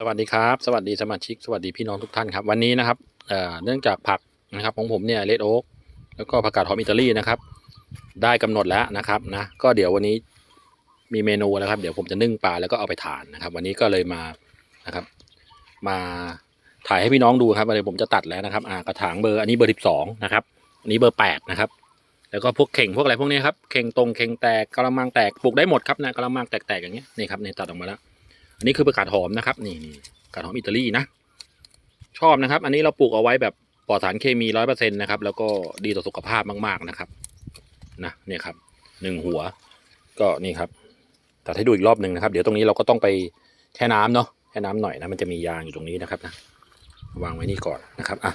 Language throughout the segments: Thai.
สวัสดีครับ สวัสดีสมาชิก สวัสดีพี่น้องทุกท่านครับ วันนี้นะครับเเนื่องจากผักนะครับของผมเนี่ยเลดโอ๊กแล้วก็ผักกาดหอมอิตาลีนะครับ ได้กำหนดแล้วนะครับนะก็เดี๋ยววันนี้มีเมนูแล้วครับ เดี๋ยวผมจะนึ่งปลาแล้วก็เอาไปทานนะครับ วันนี้ก็เลยมานะครับ มาถ่ายให้พี่น้องดูครับวันนี้ผมจะตัดแล้วนะครับอ่ากระถางเบอร์อันนี้เบอร์สิบสองนะครับอันนี้เบอร์แปดนะครับ แล้วก็พวกเข่งพวกอะไรพวกนี้ครับเข่งตรงเข่งแตกกระมังแตกปลูกได้หมดครับนะกระมังแตกๆอย่างเงี้ยนี่ครับนี่ตัดออกมาแล้ว อันนี้คือผักกาดหอมนะครับ นี่นี่กาดหอมอิตาลีนะ ชอบนะครับ อันนี้เราปลูกเอาไว้แบบปลอดสารเคมีร้อยเปอร์เซ็นต์นะครับ แล้วก็ดีต่อสุขภาพมากๆนะครับ นะเนี่ยครับหนึ่งหัว ก็นี่ครับแตัดให้ดูอีกรอบหนึ่งนะครับ เดี๋ยวตรงนี้เราก็ต้องไปแช่น้ำเนาะแช่น้ำหน่อยนะมันจะมียางอยู่ตรงนี้นะครับนะวางไว้นี่ก่อนนะครับอะ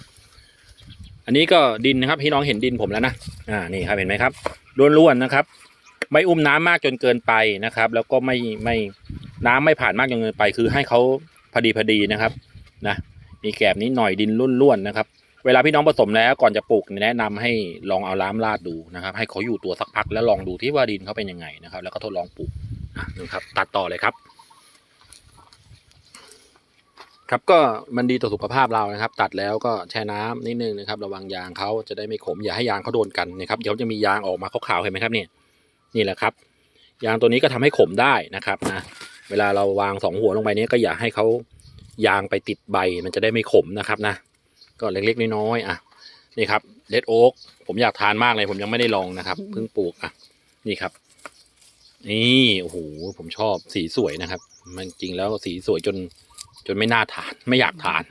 อันนี้ก็ดินนะครับพี่น้องเห็นดินผมแล้วนะอ่านี่ครับเห็นไหมครับล้วนๆนะครับ ไม่อุ้มน้ำมากจนเกินไปนะครับ แล้วก็ไม่ไม่ น้ำไม่ผ่านมากจนเกินไป คือให้เขาพอดีพอดีนะครับนะมีแกบนิดหน่อยดินล้วนๆนะครับ เวลาพี่น้องผสมแล้วก่อนจะปลูกแนะนำให้ลองเอาล้ามลาดดูนะครับ ให้เขาอยู่ตัวสักพักแล้วลองดูที่ว่าดินเขาเป็นยังไงนะครับ แล้วก็ทดลองปลูกอะนี่ครับตัดต่อเลยครับ ครับก็มันดีต่อสุขภาพเรานะครับ ตัดแล้วก็แช่น้ำนิดนึงนะครับ ระวังยางเขาจะได้ไม่ขมอย่าให้ยางเขาโดนกันนะครับเดี๋ยวจะมียางออกมาขาวๆเห็นไหมครับเนี่ยนี่แหละครับ ยางตัวนี้ก็ทำให้ขมได้นะครับนะ เวลาเราวางสองหัวลงไปเนี้ก็อย่าให้เขายางไปติดใบมันจะได้ไม่ขมนะครับนะ ก็เล็กๆน้อยๆอะนี่ครับเลดโอ๊กผมอยากทานมากเลยผมยังไม่ได้ลองนะครับเพิ่งปลูกอะนี่ครับ นี่โอ้โหผมชอบสีสวยนะครับ มันจริงแล้วสีสวยจนจนไม่น่าทานไม่อยากทาน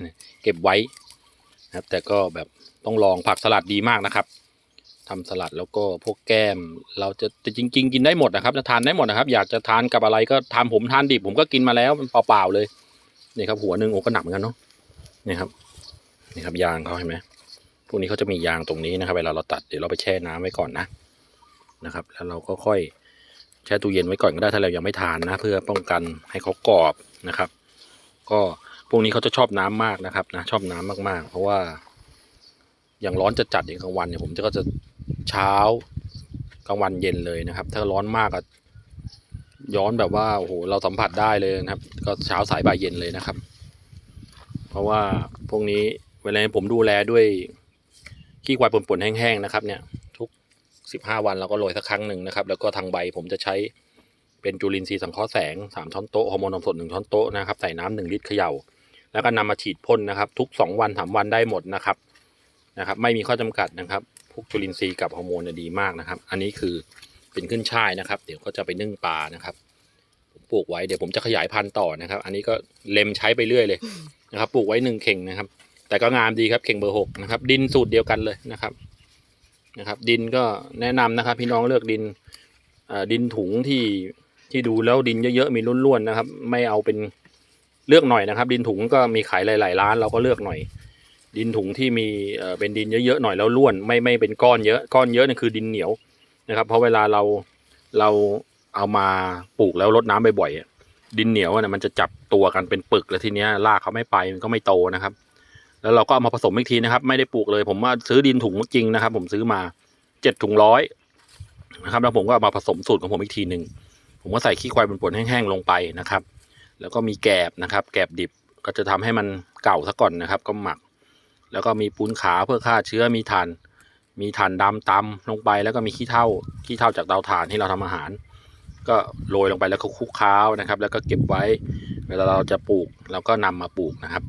เก็บไว้นะครับ แต่ก็แบบต้องลองผักสลัดดีมากนะครับ ทำสลัดแล้วก็พวกแก้ม เราจะจะจริง ๆ กินได้หมดนะครับจะทานได้หมดนะครับ อยากจะทานกับอะไรก็ทานผมทานดิบผมก็กินมาแล้วมันเปล่าๆเลยนี่ครับ หัวหนึ่งโอ้ก็หนักเหมือนกันเนาะนี่ครับนี่ครับยางเขาเห็นไหมพวกนี้เขาจะมียางตรงนี้นะครับ เวลาเราตัดเดี๋ยวเราไปแช่น้ำไว้ก่อนนะนะครับ แล้วเราก็ค่อยแช่ตู้เย็นไว้ก่อนก็ได้ถ้าเรายังไม่ทานนะ เพื่อป้องกันให้เขากรอบนะครับ ก็พวกนี้เขาจะชอบน้ำมากนะครับนะชอบน้ำมากๆ เพราะว่าอย่างร้อนจะจัดอย่างกลางวันเนี่ยผมจะก็จะ เช้ากลางวันเย็นเลยนะครับ ถ้าร้อนมากอะย้อนแบบว่าโอ้โหเราสัมผัสได้เลยนะครับ ก็เช้าสายบ่ายเย็นเลยนะครับ เพราะว่าพวกนี้เวลาผมดูแลด้วยขี้ควายป่นๆแห้งๆนะครับ เนี่ยทุกสิบห้าวันเราก็โรยสักครั้งหนึ่งนะครับ แล้วก็ทางใบผมจะใช้เป็นจุลินทรีย์สังเคราะห์แสงสามช้อนโต๊ะฮอร์โมนนมสดหนึ่งช้อนโต๊ะนะครับใส่น้ำหนึ่งลิตรเขย่า แล้วก็นำมาฉีดพ่นนะครับ ทุกสองวันสามวันได้หมดนะครับนะครับ ไม่มีข้อจำกัดนะครับพวกจุลินทรีย์กับฮอร์โมนดีมากนะครับ อันนี้คือเป็นขึ้นช่ายนะครับ เดี๋ยวก็จะไปนึ่งปลานะครับ ผมปลูกไว้เดี๋ยวผมจะขยายพันธุ์ต่อนะครับ อันนี้ก็เล็มใช้ไปเรื่อยเลยนะครับ ปลูกไว้หนึ่งเข่งนะครับ แต่ก็งามดีครับเข่งเบอร์หกนะครับ ดินสูตรเดียวกันเลยนะครับนะครับ ดินก็แนะนำนะครับ พี่น้องเลือกดินดินถุงที่ที่ดูแล้วดินเยอะๆมีล้วนๆนะครับ ไม่เอาเป็นเลือกหน่อยนะครับ ดินถุงก็มีขายหลาย ๆ ร้านเราก็เลือกหน่อย ดินถุงที่มีเป็นดินเยอะๆหน่อยแล้วล้วนไม่ไม่เป็นก้อนเยอะก้อนเยอะนี่คือดินเหนียวนะครับ เพราะเวลาเราเราเอามาปลูกแล้วรดน้ำบ่อยๆดินเหนียวนะมันจะจับตัวกันเป็นปึกแล้วทีเนี้ยรากเขาไม่ไปมันก็ไม่โตนะครับ แล้วเราก็เอามาผสมอีกทีนะครับ ไม่ได้ปลูกเลย ผมว่าซื้อดินถุงจริงนะครับ ผมซื้อมาเจ็ดถุงร้อยนะครับแล้วผมก็เอามาผสมสูตรของผมอีกทีหนึ่งผมก็ใส่ขี้ควายป่นๆแห้งๆลงไปนะครับ แล้วก็มีแกบนะครับ แกบดิบก็จะทำให้มันเก่าซะก่อนนะครับ ก็หมัก แล้วก็มีปูนขาวเพื่อฆ่าเชื้อมีถ่านมีถ่านดำตำลงไปแล้วก็มีขี้เถ้าขี้เถ้าจากเตาถ่านที่เราทำอาหาร ก็โรยลงไปแล้วก็คลุกเคล้านะครับ แล้วก็เก็บไว้ เวลาเราจะปลูกเราก็นำมาปลูกนะครับ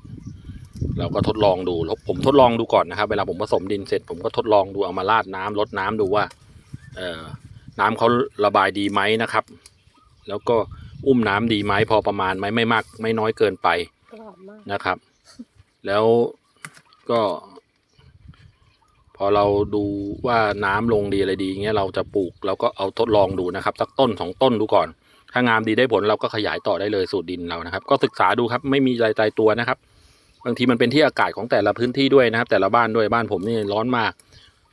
เราก็ทดลองดูผมทดลองดูก่อนนะครับ เวลาผมผสมดินเสร็จ ผมก็ทดลองดูเอามาราดน้ำลดน้ำดูว่าเอ่อน้ำเขาระบายดีไหมนะครับ แล้วก็อุ้มน้ำดีไหมพอประมาณไหมไม่มาก ไม่น้อยเกินไปกรอบมากนะครับ แล้ว ก็ พอเราดูว่าน้ำลงดีอะไรดีเงี้ยเราจะปลูกเราก็เอาทดลองดูนะครับ สักต้นสองต้นดูก่อน ถ้างามดีได้ผลเราก็ขยายต่อได้เลยสูตรดินเรานะครับ ก็ศึกษาดูครับไม่มีอะไรตายตัวนะครับ บางทีมันเป็นที่อากาศของแต่ละพื้นที่ด้วยนะครับ แต่ละบ้านด้วยบ้านผมนี่ร้อนมาก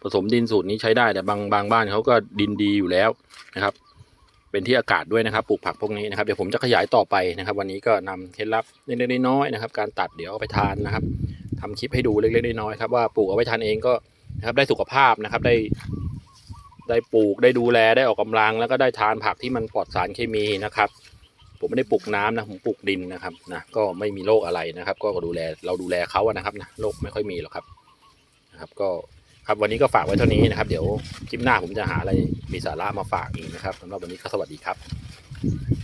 ผสมดินสูตรนี้ใช้ได้แต่บางบางบ้านเขาก็ดินดีอยู่แล้วนะครับเป็นที่อากาศด้วยนะครับปลูกผักพวกนี้นะครับเดี๋ยวผมจะขยายต่อไปนะครับ วันนี้ก็นำเคล็ดลับเล็กๆน้อยๆนะครับ การตัดเดี๋ยวเอาไปทานนะครับ ทำคลิปให้ดูเล็กๆน้อยๆครับว่าปลูกเอาไว้ทานเองก็นะครับได้สุขภาพนะครับได้ ได้ปลูกได้ดูแลได้ออกกำลัง แล้วก็ได้ทานผักที่มันปลอดสารเคมีนะครับ ผมไม่ได้ปลูกน้ำนะผมปลูกดินนะครับนะก็ไม่มีโรคอะไรนะครับ ก็ดูแลเราดูแลเขาอะนะครับนะโรคไม่ค่อยมีหรอกครับนะครับ ก็ครับวันนี้ก็ฝากไว้เท่านี้นะครับ เดี๋ยวคลิปหน้าผมจะหาอะไรมีสาระมาฝากอีกนะครับสำหรับวันนี้ก็สวัสดีครับ